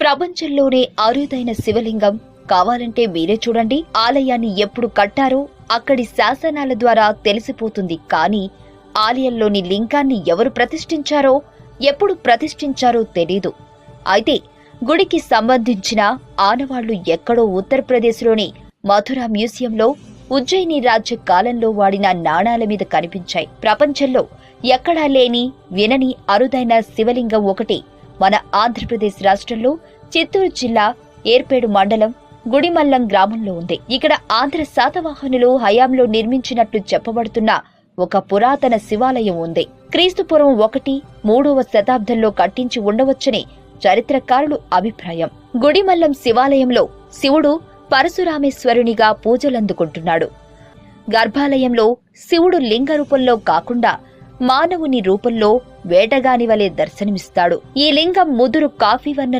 ప్రపంచంలోనే అరుదైన శివలింగం. కావాలంటే మీరే చూడండి ఆలయాన్ని ఎప్పుడు కట్టారో అక్కడి శాసనాల ద్వారా తెలిసిపోతుంది. కానీ ఆలయంలోని లింగాన్ని ఎవరు ప్రతిష్ఠించారో ఎప్పుడు ప్రతిష్ఠించారో తెలీదు. అయితే గుడికి సంబంధించిన ఆనవాళ్ళు ఎక్కడో ఉత్తరప్రదేశ్లోని మథురా మ్యూజియంలో ఉజ్జయిని రాజ్య కాలంలో వాడిన నాణాల మీద కనిపించాయి. ప్రపంచంలో ఎక్కడా లేని వినని అరుదైన శివలింగం ఒకటి మన ఆంధ్రప్రదేశ్ రాష్ట్రంలో చిత్తూరు జిల్లా ఏర్పేడు మండలం గుడిమల్లం గ్రామంలో ఉంది. ఇక్కడ ఆంధ్ర శాతవాహనులు హయాంలో నిర్మించినట్లు చెప్పబడుతున్న ఒక పురాతన శివాలయం ఉంది. క్రీస్తుపురం ఒకటి మూడవ శతాబ్దంలో కట్టించి ఉండవచ్చని చరిత్రకారులు అభిప్రాయం. గుడిమల్లం శివాలయంలో శివుడు పరశురామేశ్వరునిగా పూజలందుకుంటున్నాడు. గర్భాలయంలో శివుడు లింగ రూపంలో కాకుండా మానవుని రూపంలో వేటగాని వలె దర్శనమిస్తాడు. ఈ లింగం ముదురు కాఫీ వర్ణ